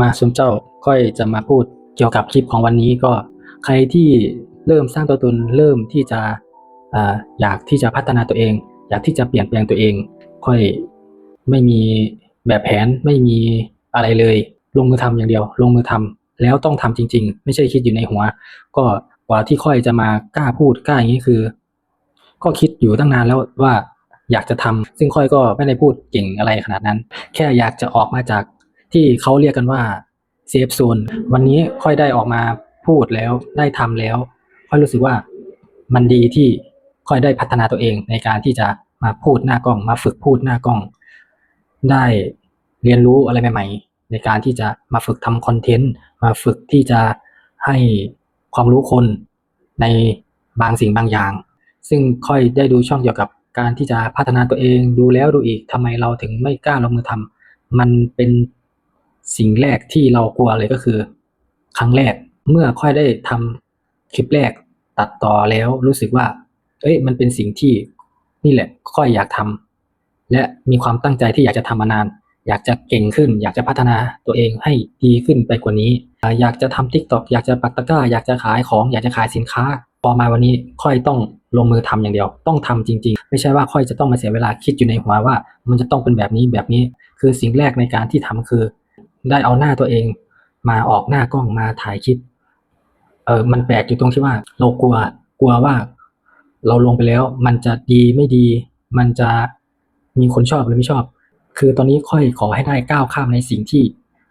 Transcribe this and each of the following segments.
มาสมเจ้าก้อยจะมาพูดเกี่ยวกับคลิปของวันนี้ก็ใครที่เริ่มสร้างตัวตนเริ่มที่จะออยากที่จะพัฒนาตัวเอง อยากที่จะเปลี่ยนแปลงตัวเอง ค่อยไม่มีแบบแผนไม่มีอะไรเลย ลงมือทำอย่างเดียว ลงมือทำแล้วต้องทำจริง ๆ ไม่ใช่คิดอยู่ในหัว ก็กว่าที่ค่อยจะมากล้าพูดกล้าอย่างนี้คือ ก็คิดอยู่ตั้งนานแล้วว่าอยากจะทำซึ่งค่อยก็ไม่ได้พูดเก่งอะไรขนาดนั้น แค่อยากจะออกมาจาก ที่เขาเรียกกันว่าเซฟโซนวันนี้ค่อยได้ออกมาพูดแล้วได้ทำแล้วค่อยรู้สึกว่ามันดีที่ค่อยได้พัฒนาตัวเองในการที่จะมาพูดหน้ากล้อง มาฝึกพูดหน้ากล้อง ได้เรียนรู้อะไรใหม่ ๆ ในการที่จะมาฝึกทำคอนเทนต์มาฝึกที่จะให้ความรู้คนในบางสิ่งบางอย่าง ซึ่งค่อยได้ดูช่องเกี่ยวกับการที่จะพัฒนาตัวเองดูแล้วดูอีกทำไมเราถึงไม่กล้าลงมือทำมันเป็น สิ่งแรกที่เรากลัวเลยก็คือ ครั้งแรกเมื่อค่อยได้ทำคลิปแรกตัดต่อแล้วรู้สึกว่า เอ้ย มันเป็นสิ่งที่นี่แหละค่อยอยากทำและมีความตั้งใจที่อยากจะทำมานาน อยากจะเก่งขึ้น อยากจะพัฒนาตัวเองให้ดีขึ้นไปกว่านี้ อยากจะทำทิกตอกอยากจะปักตะกร้า อยากจะขายของ อยากจะขายสินค้า พอมาวันนี้ค่อยต้องลงมือทำอย่างเดียว ต้องทำจริง ๆ ไม่ใช่ว่าค่อยจะต้องมาเสียเวลาคิดอยู่ในหัวว่า มันจะต้องเป็นแบบนี้แบบนี้ คือสิ่งแรกในการที่ทำคือ ได้เอาหน้าตัวเอง มาออกหน้ากล้องมาถ่ายคลิป เออมันแปลกอยู่ตรงที่ว่า เรากลัวกลัวว่า เราลงไปแล้ว มันจะดีไม่ดี มันจะมีคนชอบหรือไม่ชอบ คือตอนนี้ค่อยขอให้ได้ก้าวข้ามในสิ่งที่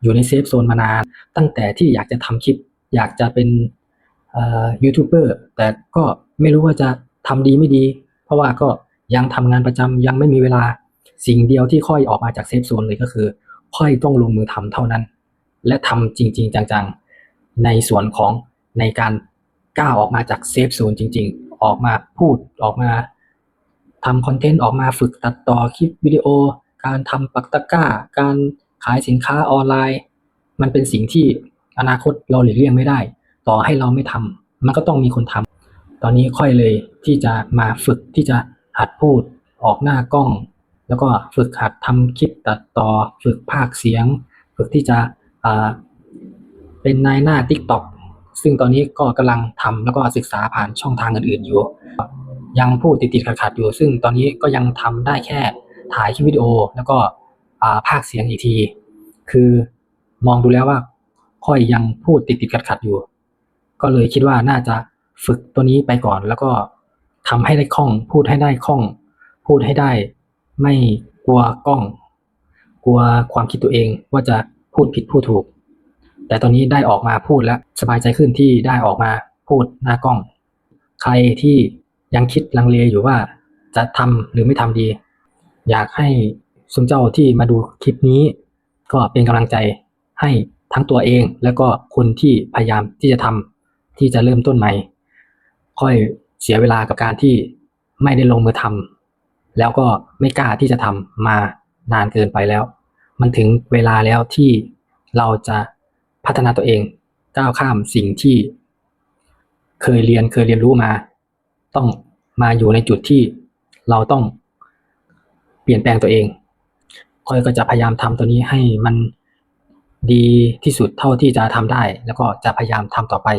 อยู่ในเซฟโซนมานาน ตั้งแต่ที่อยากจะทำคลิป อยากจะเป็นยูทูบเบอร์แต่ก็ไม่รู้ว่าจะทำดีไม่ดี เพราะว่าก็ยังทำงานประจำยังไม่มีเวลาสิ่งเดียวที่ค่อยออกมาจากเซฟโซนเลยก็คือ ค่อยต้องลงมือทำเท่านั้น และทำจริง ๆ จังๆ ในส่วนของในการก้าวออกมาจากเซฟโซนจริง ๆ ออกมาพูดออกมาทำคอนเทนต์ออกมาฝึกตัดต่อคลิปวิดีโอ การทำปักตะกร้า การขายสินค้าออนไลน์ มันเป็นสิ่งที่อนาคตเราหลีกเลี่ยงไม่ได้ ต่อให้เราไม่ทำมันก็ต้องมีคนทำตอนนี้ค่อยเลยที่จะมาฝึกที่จะหัดพูดออกหน้ากล้อง แล้วก็ฝึกหัดทำคลิปตัดต่อ ฝึกพากย์เสียง ฝึกที่จะเป็นนายหน้า t ิ k t o k ซึ่งตอนนี้ก็กำลังทำแล้วก็ศึกษาผ่านช่องทางอื่นๆอยู่ ยังพูดติดๆขัดๆอยู่ ซึ่งตอนนี้ก็ยังทำได้แค่ถ่ายคลิปวิดีโอ แล้วก็อ่าพากย์เสียงอีกที คือมองดูแล้วว่าค่อยยังพูดติดๆขัดๆอยู่ ก็เลยคิดว่าน่าจะฝึกตัวนี้ไปก่อน แล้วก็ทำให้ได้คล่อง พูดให้ได้คล่อง พูดให้ได้ ไม่กลัวกล้อง กลัวความคิดตัวเองว่าจะพูดผิดพูดถูก แต่ตอนนี้ได้ออกมาพูดแล้วสบายใจขึ้นที่ได้ออกมาพูดหน้ากล้อง ใครที่ยังคิดลังเลอยู่ว่าจะทำหรือไม่ทำดี อยากให้สมเจ้าที่มาดูคลิปนี้ ก็เป็นกำลังใจให้ทั้งตัวเอง แล้วก็คนที่พยายามที่จะทำที่จะเริ่มต้นใหม่ ค่อยเสียเวลากับการที่ไม่ได้ลงมือทำ แล้วก็ไม่กล้าที่จะทำมานานเกินไปแล้ว มันถึงเวลาแล้วที่เราจะพัฒนาตัวเองก้าวข้ามสิ่งที่ เคยเรียนเคยเรียนรู้มา ต้องมาอยู่ในจุดที่เราต้องเปลี่ยนแปลงตัวเองค่อยก็จะพยายามทำตัวนี้ให้มันดีที่สุดเท่าที่จะทำได้ แล้วก็จะพยายามทำต่อไป